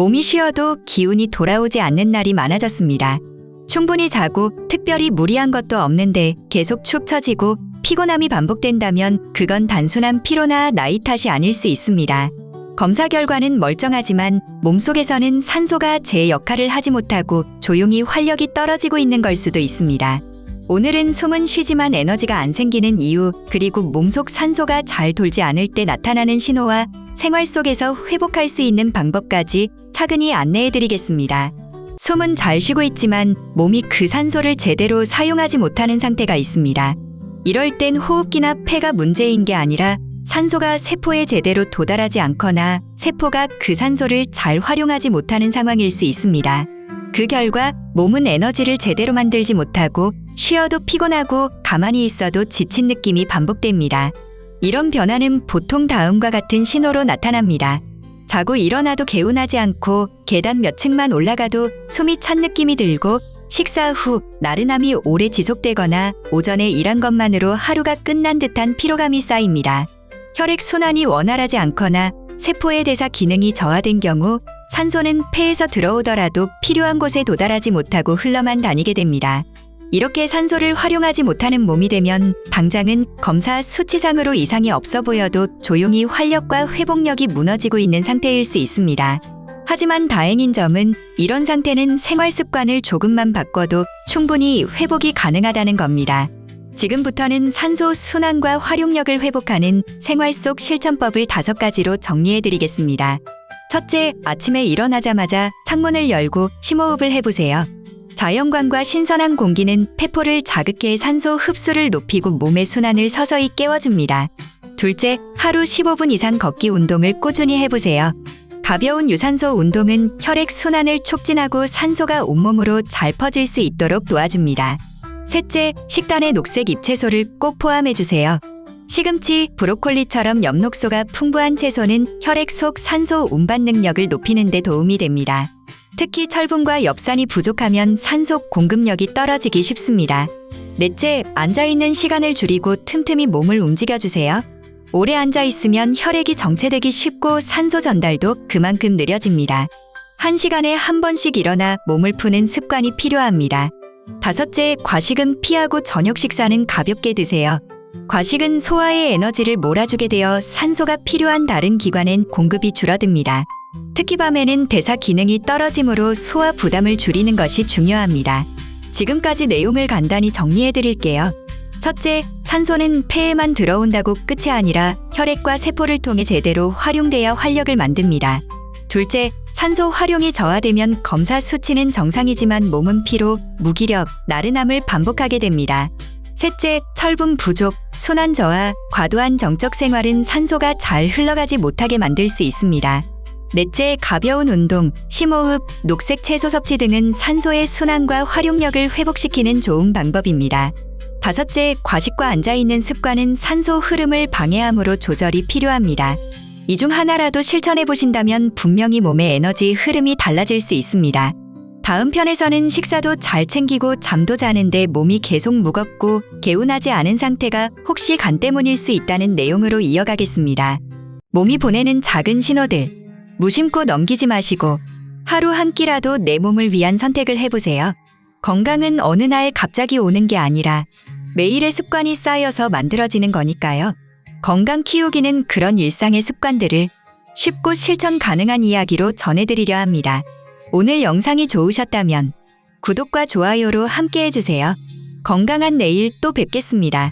몸이 쉬어도 기운이 돌아오지 않는 날이 많아졌습니다. 충분히 자고 특별히 무리한 것도 없는데 계속 축 처지고 피곤함이 반복된다면 그건 단순한 피로나 나이 탓이 아닐 수 있습니다. 검사 결과는 멀쩡하지만 몸속에서는 산소가 제 역할을 하지 못하고 조용히 활력이 떨어지고 있는 걸 수도 있습니다. 오늘은 숨은 쉬지만 에너지가 안 생기는 이유, 그리고 몸속 산소가 잘 돌지 않을 때 나타나는 신호와 생활 속에서 회복할 수 있는 방법까지 차근히 안내해 드리겠습니다. 숨은 잘 쉬고 있지만 몸이 그 산소를 제대로 사용하지 못하는 상태가 있습니다. 이럴 땐 호흡기나 폐가 문제인 게 아니라 산소가 세포에 제대로 도달하지 않거나 세포가 그 산소를 잘 활용하지 못하는 상황일 수 있습니다. 그 결과 몸은 에너지를 제대로 만들지 못하고 쉬어도 피곤하고 가만히 있어도 지친 느낌이 반복됩니다. 이런 변화는 보통 다음과 같은 신호로 나타납니다. 자고 일어나도 개운하지 않고 계단 몇 층만 올라가도 숨이 찬 느낌이 들고 식사 후 나른함이 오래 지속되거나 오전에 일한 것만으로 하루가 끝난 듯한 피로감이 쌓입니다. 혈액 순환이 원활하지 않거나 세포의 대사 기능이 저하된 경우 산소는 폐에서 들어오더라도 필요한 곳에 도달하지 못하고 흘러만 다니게 됩니다. 이렇게 산소를 활용하지 못하는 몸이 되면 당장은 검사 수치상으로 이상이 없어 보여도 조용히 활력과 회복력이 무너지고 있는 상태일 수 있습니다. 하지만 다행인 점은 이런 상태는 생활 습관을 조금만 바꿔도 충분히 회복이 가능하다는 겁니다. 지금부터는 산소 순환과 활용력을 회복하는 생활 속 실천법을 다섯 가지로 정리해 드리겠습니다. 첫째, 아침에 일어나자마자 창문을 열고 심호흡을 해보세요. 자연광과 신선한 공기는 폐포를 자극해 산소 흡수를 높이고 몸의 순환을 서서히 깨워줍니다. 둘째, 하루 15분 이상 걷기 운동을 꾸준히 해보세요. 가벼운 유산소 운동은 혈액 순환을 촉진하고 산소가 온몸으로 잘 퍼질 수 있도록 도와줍니다. 셋째, 식단에 녹색 잎채소를 꼭 포함해주세요. 시금치, 브로콜리처럼 엽록소가 풍부한 채소는 혈액 속 산소 운반 능력을 높이는 데 도움이 됩니다. 특히 철분과 엽산이 부족하면 산소 공급력이 떨어지기 쉽습니다. 넷째, 앉아있는 시간을 줄이고 틈틈이 몸을 움직여주세요. 오래 앉아있으면 혈액이 정체되기 쉽고 산소 전달도 그만큼 느려집니다. 한 시간에 한 번씩 일어나 몸을 푸는 습관이 필요합니다. 다섯째, 과식은 피하고 저녁 식사는 가볍게 드세요. 과식은 소화의 에너지를 몰아주게 되어 산소가 필요한 다른 기관엔 공급이 줄어듭니다. 특히 밤에는 대사 기능이 떨어지므로 소화 부담을 줄이는 것이 중요합니다. 지금까지 내용을 간단히 정리해 드릴게요. 첫째, 산소는 폐에만 들어온다고 끝이 아니라 혈액과 세포를 통해 제대로 활용돼야 활력을 만듭니다. 둘째, 산소 활용이 저하되면 검사 수치는 정상이지만 몸은 피로, 무기력, 나른함을 반복하게 됩니다. 셋째, 철분 부족, 순환 저하, 과도한 정적 생활은 산소가 잘 흘러가지 못하게 만들 수 있습니다. 넷째, 가벼운 운동, 심호흡, 녹색 채소 섭취 등은 산소의 순환과 활용력을 회복시키는 좋은 방법입니다. 다섯째, 과식과 앉아있는 습관은 산소 흐름을 방해하므로 조절이 필요합니다. 이 중 하나라도 실천해 보신다면 분명히 몸의 에너지 흐름이 달라질 수 있습니다. 다음 편에서는 식사도 잘 챙기고 잠도 자는데 몸이 계속 무겁고 개운하지 않은 상태가 혹시 간 때문일 수 있다는 내용으로 이어가겠습니다. 몸이 보내는 작은 신호들, 무심코 넘기지 마시고 하루 한 끼라도 내 몸을 위한 선택을 해보세요. 건강은 어느 날 갑자기 오는 게 아니라 매일의 습관이 쌓여서 만들어지는 거니까요. 건강 키우기는 그런 일상의 습관들을 쉽고 실천 가능한 이야기로 전해드리려 합니다. 오늘 영상이 좋으셨다면 구독과 좋아요로 함께 해주세요. 건강한 내일 또 뵙겠습니다.